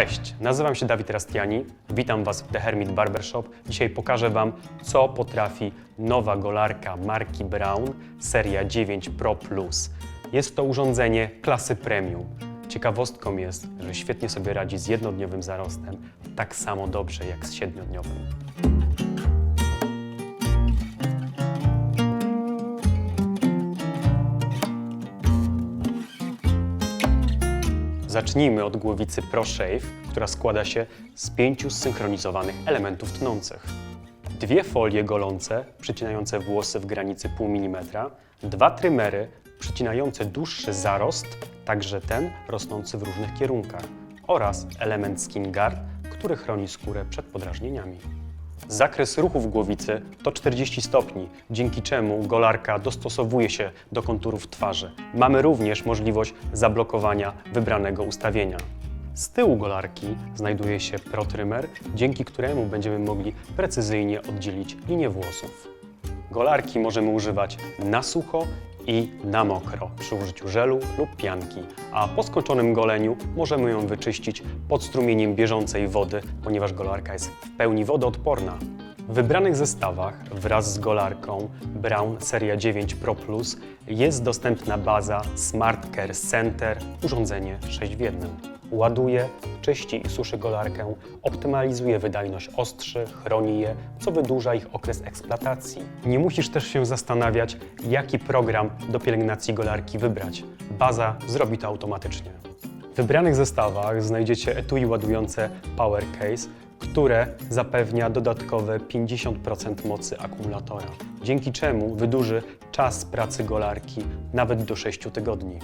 Cześć, nazywam się Dawid Rastiani, witam Was w The Hermit Barbershop. Dzisiaj pokażę Wam, co potrafi nowa golarka marki Brown, seria 9 Pro Plus. Jest to urządzenie klasy premium. Ciekawostką jest, że świetnie sobie radzi z jednodniowym zarostem, tak samo dobrze jak z siedmiodniowym. Zacznijmy od głowicy Pro Shave, która składa się z pięciu zsynchronizowanych elementów tnących. Dwie folie golące, przycinające włosy w granicy pół milimetra, dwa trymery przycinające dłuższy zarost, także ten rosnący w różnych kierunkach, oraz element Skin Guard, który chroni skórę przed podrażnieniami. Zakres ruchów głowicy to 40 stopni, dzięki czemu golarka dostosowuje się do konturów twarzy. Mamy również możliwość zablokowania wybranego ustawienia. Z tyłu golarki znajduje się protrymer, dzięki któremu będziemy mogli precyzyjnie oddzielić linię włosów. Golarki możemy używać na sucho i na mokro przy użyciu żelu lub pianki, a po skończonym goleniu możemy ją wyczyścić pod strumieniem bieżącej wody, ponieważ golarka jest w pełni wodoodporna. W wybranych zestawach wraz z golarką Brown Seria 9 Pro Plus jest dostępna baza Smart Care Center, urządzenie 6 w 1. Ładuje, czyści i suszy golarkę, optymalizuje wydajność ostrzy, chroni je, co wydłuża ich okres eksploatacji. Nie musisz też się zastanawiać, jaki program do pielęgnacji golarki wybrać. Baza zrobi to automatycznie. W wybranych zestawach znajdziecie etui ładujące Power Case, które zapewnia dodatkowe 50% mocy akumulatora, dzięki czemu wydłuży czas pracy golarki nawet do 6 tygodni.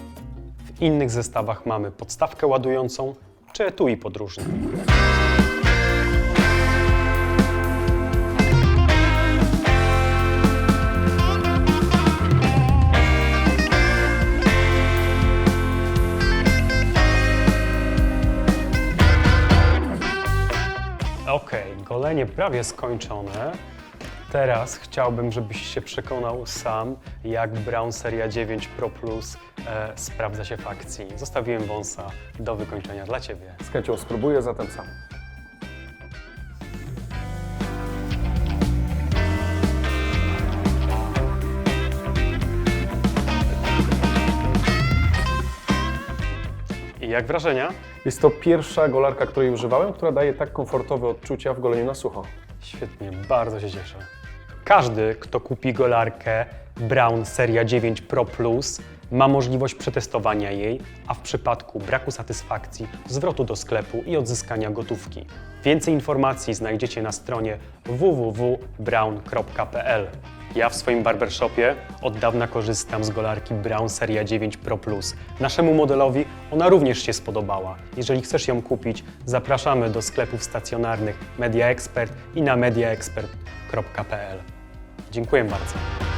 W innych zestawach mamy podstawkę ładującą czy etui podróżne. Okej, golenie prawie skończone. Teraz chciałbym, żebyś się przekonał sam, jak Brown Seria 9 Pro Plus e, sprawdza się w akcji. Zostawiłem wąsa do wykończenia dla Ciebie. Z chęcią spróbuję, zatem sam. I jak wrażenia? Jest to pierwsza golarka, której używałem, która daje tak komfortowe odczucia w goleniu na sucho. Świetnie, bardzo się cieszę. Każdy, kto kupi golarkę Brown Seria 9 Pro Plus, ma możliwość przetestowania jej, a w przypadku braku satysfakcji zwrotu do sklepu i odzyskania gotówki. Więcej informacji znajdziecie na stronie www.brown.pl. Ja w swoim barbershopie od dawna korzystam z golarki Brown Seria 9 Pro Plus. Naszemu modelowi ona również się spodobała. Jeżeli chcesz ją kupić, zapraszamy do sklepów stacjonarnych Media Expert i na mediaexpert.pl. Dziękuję bardzo.